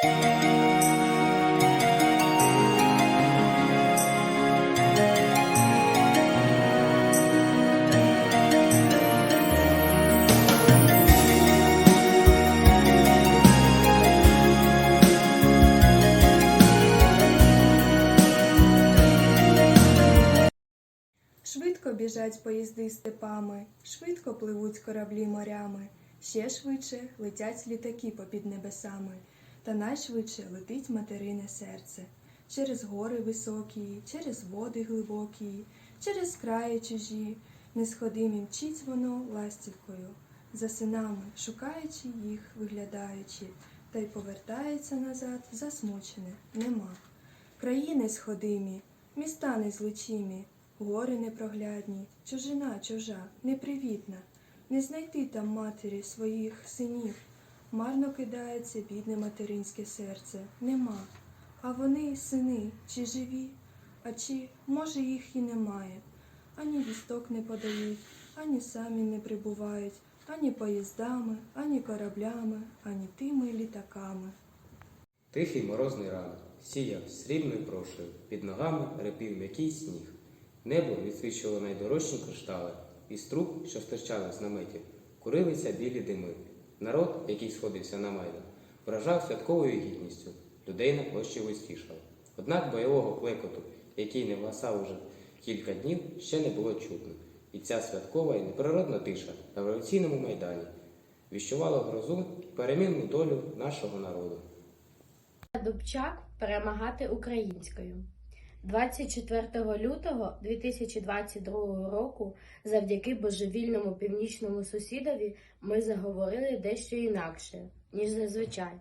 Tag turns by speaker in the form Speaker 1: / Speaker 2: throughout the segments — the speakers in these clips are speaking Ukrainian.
Speaker 1: Швидко біжать поїзди степами, швидко пливуть кораблі морями, ще швидше летять літаки попід небесами, та найшвидше летить материне серце. Через гори високі, через води глибокі, через краї чужі, несходимі мчить воно ластівкою, за синами, шукаючи їх, виглядаючи, та й повертається назад засмучене, нема. Країни сходимі, міста незлучимі, гори непроглядні, чужина чужа, непривітна, не знайти там матері своїх синів. Марно кидається бідне материнське серце, нема. А вони, сини, чи живі, а чи, може, їх і немає. Ані вісток не подають, ані самі не прибувають, ані поїздами, ані кораблями, ані тими літаками.
Speaker 2: Тихий морозний ранок сіяв срібною прошею, під ногами репів м'який сніг. Небо відсвічувало найдорожчі криштали, із труб, що стирчали з наметів, курилися білі дими. Народ, який сходився на майдан, вражав святковою гідністю, людей на площі вистішав. Однак бойового клекоту, який не власав уже кілька днів, ще не було чутно. І ця святкова і неприродна тиша на революційному майдані віщувала грозу і перемінну долю нашого народу.
Speaker 3: Дубчак перемагати українською. 24 лютого 2022 року, завдяки божевільному північному сусідові, ми заговорили дещо інакше, ніж зазвичай.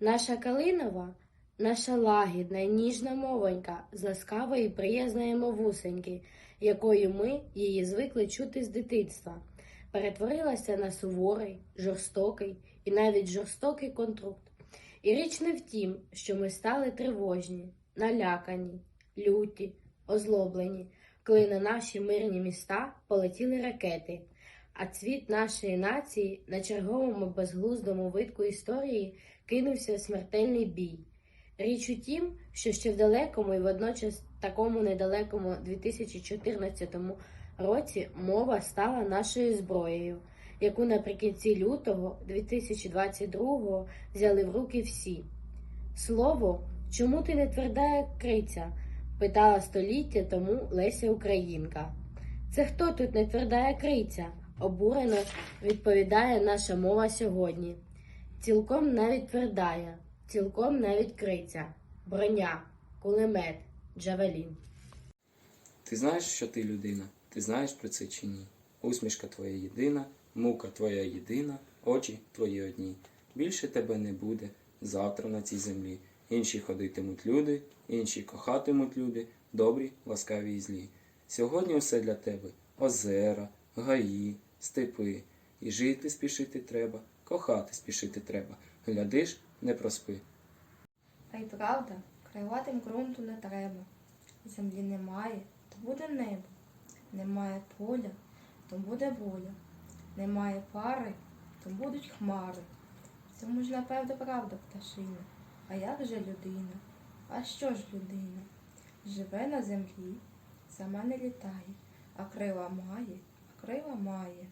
Speaker 3: Наша Калинова, наша лагідна і ніжна мовонька, з ласкавої і приязної мовусеньки, якою ми її звикли чути з дитинства, перетворилася на суворий, жорстокий і навіть жорстокий контрукт. І річ не в тім, що ми стали тривожні, налякані, люті, озлоблені, коли на наші мирні міста полетіли ракети, а цвіт нашої нації на черговому безглуздому витку історії кинувся в смертельний бій. Річ у тім, що ще в далекому і водночас такому недалекому 2014 році мова стала нашою зброєю, яку наприкінці лютого 2022 взяли в руки всі. Слово, чому ти не тверда як криця? Питала століття тому Леся Українка. Це хто тут не тверда як криця? обурено відповідає наша мова сьогодні. Цілком навіть твердая, цілком навіть криця, броня, кулемет, джавелін.
Speaker 4: Ти знаєш, що ти людина? Ти знаєш про це чи ні? Усмішка твоя єдина, мука твоя єдина, очі твої одні. Більше тебе не буде завтра на цій землі. Інші ходитимуть люди, інші кохатимуть люди, добрі, ласкаві і злі. Сьогодні все для тебе озера, гаї, степи. І жити спішити треба, кохати спішити треба. Глядиш, не проспи.
Speaker 5: А й правда, криватим ґрунту не треба. Землі немає, то буде небо. Немає поля, то буде воля. Немає пари, то будуть хмари. Цьому ж, напевно, правда, пташина. А як же людина? А що ж людина? Живе на землі, сама не літає, а крила має, а крила має.